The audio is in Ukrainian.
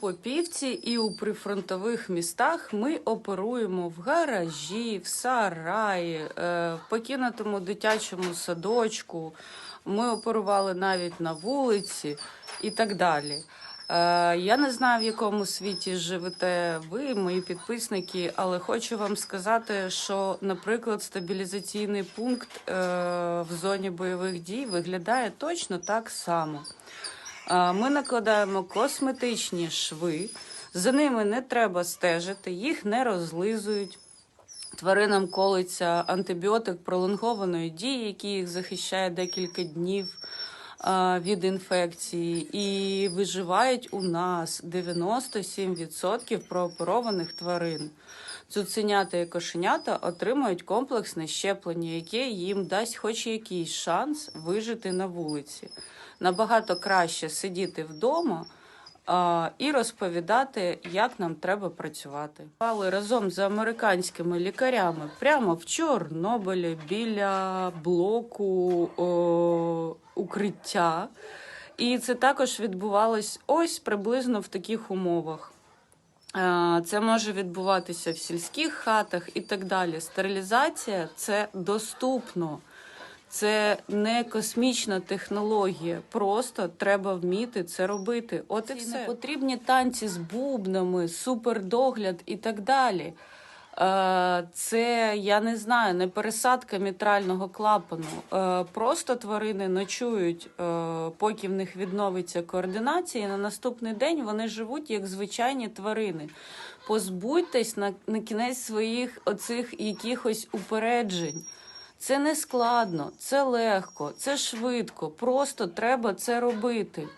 Попівці і у прифронтових містах ми оперуємо в гаражі, в сараї, е, в покинутому дитячому садочку. Ми оперували навіть на вулиці і так далі. Е, Я не знаю, в якому світі живете ви, мої підписники, але хочу вам сказати, що, наприклад, стабілізаційний пункт е, в зоні бойових дій виглядає точно так само. Ми накладаємо косметичні шви, за ними не треба стежити, їх не розлизують. Тваринам колиться антибіотик пролонгованої дії, який їх захищає декілька днів від інфекції, і виживають у нас 97% прооперованих тварин. Цуценята і кошенята отримують комплексне щеплення, яке їм дасть хоч якийсь шанс вижити на вулиці. Набагато краще сидіти вдома і розповідати, як нам треба працювати. Пали разом з американськими лікарями прямо в Чорнобилі біля блоку о, укриття. І це також відбувалось ось приблизно в таких умовах. Це може відбуватися в сільських хатах і так далі. Стерилізація це доступно. Це не космічна технологія, просто треба вміти це робити. От і все. Не потрібні танці з бубнами, супердогляд і так далі. Е, Це я не знаю, не пересадка мітрального клапану. Е, Просто тварини ночують, е, поки в них відновиться координація. І на наступний день вони живуть як звичайні тварини. Позбудьтесь на, на кінець своїх оцих якихось упереджень. Це не складно, це легко, це швидко. Просто треба це робити.